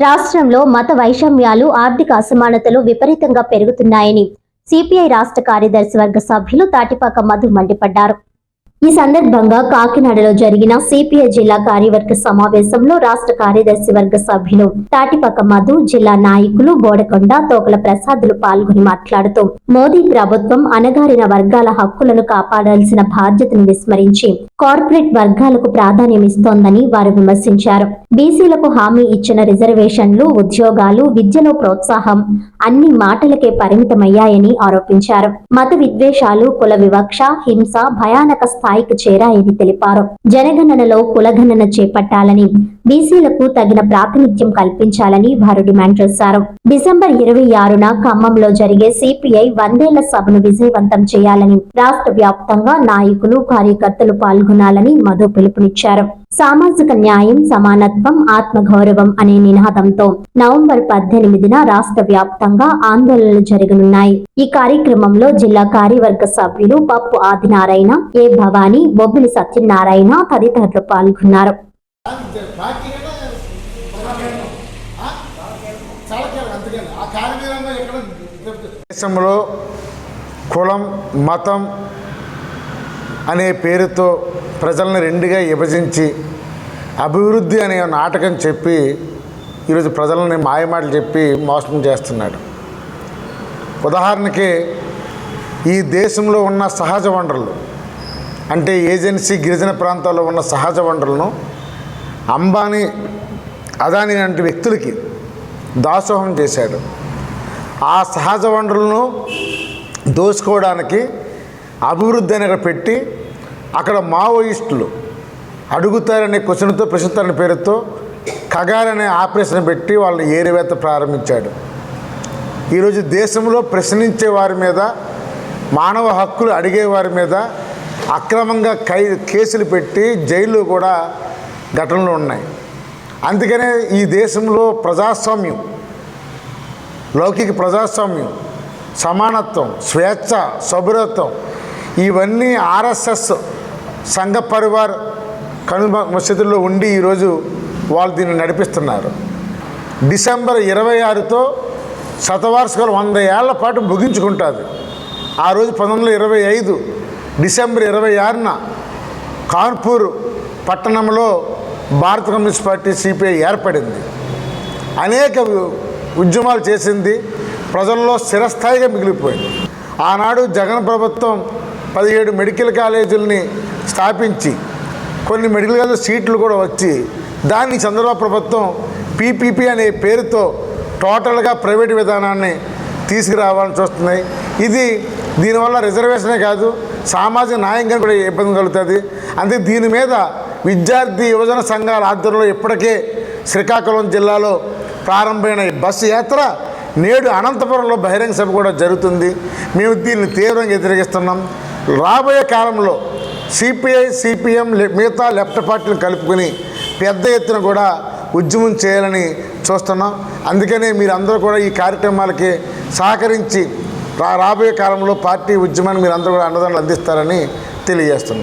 రాష్ట్రంలో మత వైషమ్యాలు ఆర్థిక అసమానతలు విపరీతంగా పెరుగుతున్నాయని సిపిఐ రాష్ట్ర కార్యదర్శి వర్గ సభ్యులు తాటిపాక మధు మండిపడ్డారు. ఈ సందర్భంగా కాకినాడలో జరిగిన సిపిఐ జిల్లా కార్యవర్గ సమావేశంలో రాష్ట్ర కార్యదర్శి వర్గ సభ్యులు తాటిపాక మధు జిల్లా నాయకులు బోడకొండ తోకల ప్రసాదులు పాల్గొని మాట్లాడుతూ మోదీ ప్రభుత్వం అణగారిన వర్గాల హక్కులను కాపాడాల్సిన బాధ్యతను విస్మరించి కార్పొరేట్ వర్గాలకు ప్రాధాన్యం ఇస్తోందని వారు విమర్శించారు. బీసీలకు హామీ ఇచ్చిన రిజర్వేషన్లు ఉద్యోగాలు విద్యలో ప్రోత్సాహం అన్ని మాటలకే పరిమితమయ్యాయని ఆరోపించారు. మత విద్వేషాలు కుల వివక్ష హింస భయానక స్థాయికి చేరాయని తెలిపారు. జనగణనలో కులగణన చేపట్టాలని బీసీలకు తగిన ప్రాతినిధ్యం కల్పించాలని వారు డిమాండ్ చేశారు. డిసెంబర్ ఇరవై ఆరున ఖమ్మంలో జరిగే సిపిఐ వందేళ్ళ సభను విజయవంతం చేయాలని రాష్ట్ర వ్యాప్తంగా నాయకులు కార్యకర్తలు పాల్గొనాలని మధు పిలుపునిచ్చారు. సామాజిక న్యాయం సమానత్వం ఆత్మగౌరవం అనే నినాదంతో నవంబర్ పద్దెనిమిదిన రాష్ట్ర వ్యాప్తంగా ఆందోళనలు జరగనున్నాయి. ఈ కార్యక్రమంలో జిల్లా కార్యవర్గ సభ్యులు పప్పు ఆదినారాయణ ఏ భవానీ బొబ్బిలి సత్యనారాయణ తదితరులు పాల్గొన్నారు పార్టీగానే చాలా కీలకం అందుకని ఆ కార్యక్రమంలో ఎక్కడ దేశంలో కులం మతం అనే పేరుతో ప్రజల్ని రెండుగా విభజించి అభివృద్ధి అనే నాటకం చెప్పి ఈరోజు ప్రజలని మాయమాటలు చెప్పి మోసం చేస్తున్నాడు. ఉదాహరణకి ఈ దేశంలో ఉన్న సహజ వనరులు అంటే ఏజెన్సీ గిరిజన ప్రాంతాల్లో ఉన్న సహజ వనరులను అంబానీ అదాని లాంటి వ్యక్తులకి దాసోహం చేశాడు. ఆ సహజ వనరులను దోసుకోవడానికి అభివృద్ధి అని పెట్టి అక్కడ మావోయిస్టులు అడుగుతారనే క్వశ్చన్తో ప్రశ్నిస్తారనే పేరుతో కగార్ అనే ఆపరేషన్ పెట్టి వాళ్ళని ఏరివేత ప్రారంభించాడు. ఈరోజు దేశంలో ప్రశ్నించే వారి మీద మానవ హక్కులు అడిగే వారి మీద అక్రమంగా కై కేసులు పెట్టి జైల్లో కూడా ఘటనలు ఉన్నాయి. అందుకనే ఈ దేశంలో ప్రజాస్వామ్యం లౌకిక ప్రజాస్వామ్యం సమానత్వం స్వేచ్ఛ సౌభ్రత్వం ఇవన్నీ ఆర్ఎస్ఎస్ సంఘ పరివార్ కనుమ మసీదుల్లో ఉండి ఈరోజు వాళ్ళు దీన్ని నడిపిస్తున్నారు. డిసెంబర్ ఇరవై ఆరుతో శతవార్షికాలు వంద ఏళ్ళ పాటు ముగించుకుంటుంది. ఆ రోజు పంతొమ్మిది ఇరవై ఐదు డిసెంబర్ ఇరవై ఆరున కాన్పూర్ పట్టణంలో భారత కమ్యూనిస్ట్ పార్టీ సిపిఐ ఏర్పడింది. అనేక ఉద్యమాలు చేసింది. ప్రజల్లో స్థిరస్థాయిగా మిగిలిపోయింది. ఆనాడు జగన్ ప్రభుత్వం పదిహేడు మెడికల్ కాలేజీలని స్థాపించి కొన్ని మెడికల్ కాలేజ్ సీట్లు కూడా వచ్చి దాన్ని చంద్రబాబు ప్రభుత్వం పీపీపీ అనే పేరుతో టోటల్గా ప్రైవేట్ విధానాన్ని తీసుకురావాలని చూస్తున్నాయి. ఇది దీనివల్ల రిజర్వేషనే కాదు సామాజిక న్యాయంగా కూడా ఇబ్బంది కలుగుతుంది. అంతే దీని మీద విద్యార్థి యువజన సంఘాల ఆధ్వర్యంలో ఇప్పటికే శ్రీకాకుళం జిల్లాలో ప్రారంభమైన ఈ బస్సు యాత్ర నేడు అనంతపురంలో బహిరంగ సభ కూడా జరుగుతుంది. మేము దీన్ని తీవ్రంగా వ్యతిరేకిస్తున్నాం రాబోయే కాలంలో సిపిఐ సిపిఎం మిగతా లెఫ్ట్ పార్టీలు కలుపుకొని పెద్ద ఎత్తున కూడా ఉద్యమం చేయాలని చూస్తున్నాం. అందుకనే మీరందరూ కూడా ఈ కార్యక్రమాలకి సహకరించి రా రాబోయే కాలంలో పార్టీ ఉద్యమాన్ని మీరందరూ కూడా అండదండలు అందిస్తారని తెలియజేస్తున్నాం.